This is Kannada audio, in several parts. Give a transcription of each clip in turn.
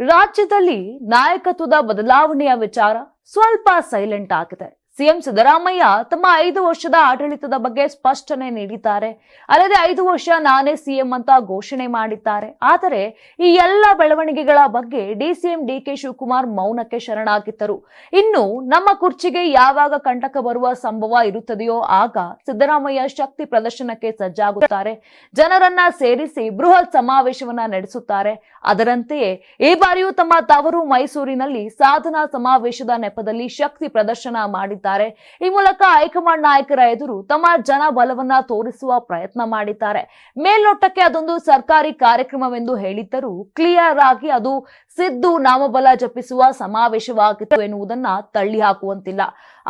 ರಾಜ್ಯದಲ್ಲಿ ನಾಯಕತ್ವದ ಬದಲಾವಣೆಯ ವಿಚಾರ ಸ್ವಲ್ಪ ಸೈಲೆಂಟ್ ಆಗಿದೆ. ಸಿಎಂ ಸಿದ್ದರಾಮಯ್ಯ ತಮ್ಮ ಐದು ವರ್ಷದ ಆಡಳಿತದ ಬಗ್ಗೆ ಸ್ಪಷ್ಟನೆ ನೀಡಿದ್ದಾರೆ. ಅಲ್ಲದೆ ಐದು ವರ್ಷ ನಾನೇ ಸಿಎಂ ಅಂತ ಘೋಷಣೆ ಮಾಡಿದ್ದಾರೆ. ಆದರೆ ಈ ಎಲ್ಲ ಬೆಳವಣಿಗೆಗಳ ಬಗ್ಗೆ ಡಿಸಿಎಂ ಡಿಕೆ ಶಿವಕುಮಾರ್ ಮೌನಕ್ಕೆ ಶರಣಾಗಿದ್ದರು. ಇನ್ನು ನಮ್ಮ ಕುರ್ಚಿಗೆ ಯಾವಾಗ ಕಂಟಕ ಬರುವ ಸಂಭವ ಇರುತ್ತದೆಯೋ ಆಗ ಸಿದ್ದರಾಮಯ್ಯ ಶಕ್ತಿ ಪ್ರದರ್ಶನಕ್ಕೆ ಸಜ್ಜಾಗುತ್ತಾರೆ. ಜನರನ್ನ ಸೇರಿಸಿ ಬೃಹತ್ ಸಮಾವೇಶವನ್ನ ನಡೆಸುತ್ತಾರೆ. ಅದರಂತೆಯೇ ಈ ಬಾರಿಯೂ ತಮ್ಮ ತವರು ಮೈಸೂರಿನಲ್ಲಿ ಸಾಧನಾ ಸಮಾವೇಶದ ನೆಪದಲ್ಲಿ ಶಕ್ತಿ ಪ್ರದರ್ಶನ ಮಾಡಿದ್ದಾರೆ. ಈ ಮೂಲಕ ಹೈಕಮಾಂಡ್ ನಾಯಕರ ಎದುರು ತಮ್ಮ ಜನ ಬಲವನ್ನ ತೋರಿಸುವ ಪ್ರಯತ್ನ ಮಾಡಿದ್ದಾರೆ. ಮೇಲ್ನೋಟಕ್ಕೆ ಅದೊಂದು ಸರ್ಕಾರಿ ಕಾರ್ಯಕ್ರಮವೆಂದು ಹೇಳಿದ್ದರೂ ಕ್ಲಿಯರ್ ಆಗಿ ಅದು ಸಿದ್ದು ನಾಮಬಲ ಜಪಿಸುವ ಸಮಾವೇಶವಾಗಿತ್ತು ಎನ್ನುವುದನ್ನ ತಳ್ಳಿ ಹಾಕುವಂತಿಲ್ಲ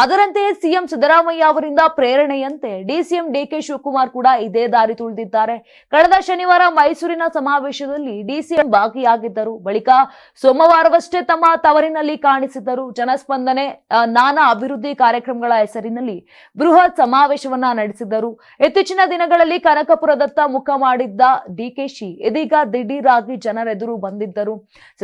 ಅದರಂತೆಯೇ ಸಿಎಂ ಸಿದ್ದರಾಮಯ್ಯ ಅವರಿಂದ ಪ್ರೇರಣೆಯಂತೆ ಡಿಸಿಎಂ ಡಿಕೆ ಶಿವಕುಮಾರ್ ಕೂಡ ಇದೇ ದಾರಿ ತುಳಿದಿದ್ದಾರೆ. ಕಳೆದ ಶನಿವಾರ ಮೈಸೂರಿನ ಸಮಾವೇಶದಲ್ಲಿ ಡಿಸಿಎಂ ಭಾಗಿಯಾಗಿದ್ದರು. ಬಳಿಕ ಸೋಮವಾರವಷ್ಟೇ ತಮ್ಮ ತವರಿನಲ್ಲಿ ಕಾಣಿಸಿದ್ದರು. ಜನಸ್ಪಂದನೆ ನಾನಾ ಅಭಿವೃದ್ಧಿ ಕಾರ್ಯಕ್ರಮಗಳ ಹೆಸರಿನಲ್ಲಿ ಬೃಹತ್ ಸಮಾವೇಶವನ್ನ ನಡೆಸಿದ್ದರು. ಇತ್ತೀಚಿನ ದಿನಗಳಲ್ಲಿ ಕನಕಪುರದತ್ತ ಮುಖ ಮಾಡಿದ್ದ ಡಿಕೆಶಿ, ಇದೀಗ ದಿಢೀರಾಗಿ ಜನರೆದುರು ಬಂದಿದ್ದರು.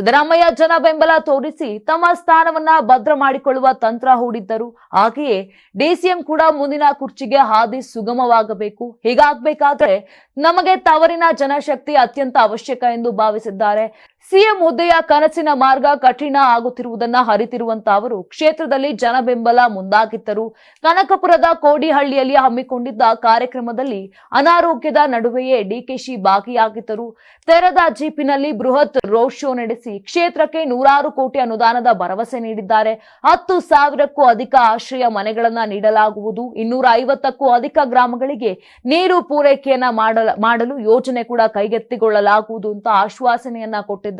ಸಿದ್ದರಾಮಯ್ಯ ಜನ ಬೆಂಬಲ ತೋರಿಸಿ ತಮ್ಮ ಸ್ಥಾನವನ್ನ ಭದ್ರ ಮಾಡಿಕೊಳ್ಳುವ ತಂತ್ರ ಹೂಡಿದ್ದರು. ಹಾಗೆಯೇ ಡಿಸಿಎಂ ಕೂಡ ಮುಂದಿನ ಕುರ್ಚಿಗೆ ಹಾದಿ ಸುಗಮವಾಗಬೇಕು. ಹೀಗಾಗಬೇಕಾದ್ರೆ ನಮಗೆ ತವರಿನ ಜನಶಕ್ತಿ ಅತ್ಯಂತ ಅವಶ್ಯಕ ಎಂದು ಭಾವಿಸಿದ್ದಾರೆ. ಸಿಎಂ ಹುದ್ದೆಯ ಕನಸಿನ ಮಾರ್ಗ ಕಠಿಣ ಆಗುತ್ತಿರುವುದನ್ನ ಹರಿತಿರುವಂತ ಅವರು ಕ್ಷೇತ್ರದಲ್ಲಿ ಜನ ಬೆಂಬಲ ಮುಂದಾಗಿದ್ದರು. ಕನಕಪುರದ ಕೋಡಿಹಳ್ಳಿಯಲ್ಲಿ ಹಮ್ಮಿಕೊಂಡಿದ್ದ ಕಾರ್ಯಕ್ರಮದಲ್ಲಿ ಅನಾರೋಗ್ಯದ ನಡುವೆಯೇ ಡಿಕೆಶಿ ಭಾಗಿಯಾಗಿದ್ದರು. ತೆರೆದ ಜೀಪಿನಲ್ಲಿ ಬೃಹತ್ ರೋಡ್ ಶೋ ನಡೆಸಿ ಕ್ಷೇತ್ರಕ್ಕೆ ನೂರಾರು ಕೋಟಿ ಅನುದಾನದ ಭರವಸೆ ನೀಡಿದ್ದಾರೆ. ಹತ್ತು ಸಾವಿರಕ್ಕೂ ಅಧಿಕ ಆಶ್ರಯ ಮನೆಗಳನ್ನು ನೀಡಲಾಗುವುದು. ಇನ್ನೂರ ಐವತ್ತಕ್ಕೂ ಅಧಿಕ ಗ್ರಾಮಗಳಿಗೆ ನೀರು ಪೂರೈಕೆಯನ್ನ ಮಾಡಲು ಯೋಜನೆ ಕೂಡ ಕೈಗೆತ್ತಿಕೊಳ್ಳಲಾಗುವುದು ಅಂತ ಆಶ್ವಾಸನೆಯನ್ನ ಕೊಟ್ಟಿದ್ದಾರೆ.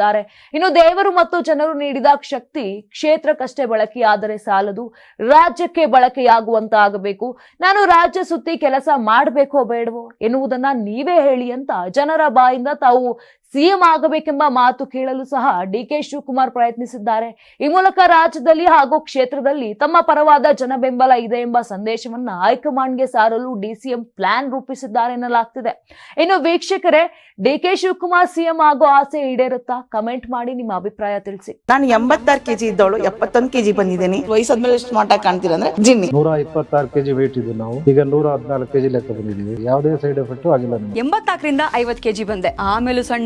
ಇನ್ನು ದೇವರು ಮತ್ತು ಜನರು ನೀಡಿದ ಶಕ್ತಿ ಕ್ಷೇತ್ರಕ್ಕಷ್ಟೇ ಬಳಕೆಯಾದರೆ ಸಾಲದು. ರಾಜ್ಯಕ್ಕೆ ಬಳಕೆಯಾಗುವಂತ ಆಗಬೇಕು ನಾನು ರಾಜ್ಯ ಸುತ್ತಿ ಕೆಲಸ ಮಾಡಬೇಕೋ ಬೇಡವೋ ಎನ್ನುವುದನ್ನ ನೀವೇ ಹೇಳಿ ಅಂತ ಜನರ ಬಾಯಿಂದ ತಾವು ಸಿಎಂ ಆಗಬೇಕೆಂಬ ಮಾತು ಕೇಳಲು ಸಹ ಡಿ ಕೆ ಶಿವಕುಮಾರ್ ಪ್ರಯತ್ನಿಸಿದ್ದಾರೆ. ಈ ಮೂಲಕ ರಾಜ್ಯದಲ್ಲಿ ಹಾಗೂ ಕ್ಷೇತ್ರದಲ್ಲಿ ತಮ್ಮ ಪರವಾದ ಜನ ಬೆಂಬಲ ಇದೆ ಎಂಬ ಸಂದೇಶವನ್ನ ಹೈಕಮಾಂಡ್ಗೆ ಸಾರಲು ಡಿಸಿಎಂ ಪ್ಲಾನ್ ರೂಪಿಸಿದ್ದಾರೆ ಎನ್ನಲಾಗ್ತಿದೆ. ಇನ್ನು ವೀಕ್ಷಕರೇ ಡಿ ಕೆ ಶಿವಕುಮಾರ್ ಸಿಎಂ ಆಗೋ ಆಸೆ ಈಡೇರುತ್ತಾ? ಕಮೆಂಟ್ ಮಾಡಿ ನಿಮ್ಮ ಅಭಿಪ್ರಾಯ ತಿಳಿಸಿ. ನಾನು ಎಂಬತ್ತಾರು ಕೆಜಿ ಇದ್ದವಳು ಎಪ್ಪತ್ತೊಂದು ಕೆಜಿ ಬಂದಿದ್ದೀನಿ. ವಯಸ್ಸಾದ್ಮೇಲೆ ಸ್ಮಾರ್ಟ್ ಆಗಿ ಕಾಣ್ತೀರಾ ಅಂದ್ರೆ ಜಿನ್ನಿ. ನೂರ ಇಪ್ಪತ್ತಾರು ಕೆಜಿ ವೇಟ್ ಇದ್ದು ನಾವು. ಈಗ ನೂರ ಹದಿನಾಲ್ಕು ಕೆಜಿ ಲೆಕ್ಕ ಬಂದಿದ್ದೀವಿ. ಯಾವುದೇ ಸೈಡ್ ಎಫೆಕ್ಟ್ ಆಗಿಲ್ಲ ಎಂಬತ್ನಾಲ್ಕರಿಂದ ಐವತ್ ಕೆಜಿ ಬಂದೆ. ಆಮೇಲೂ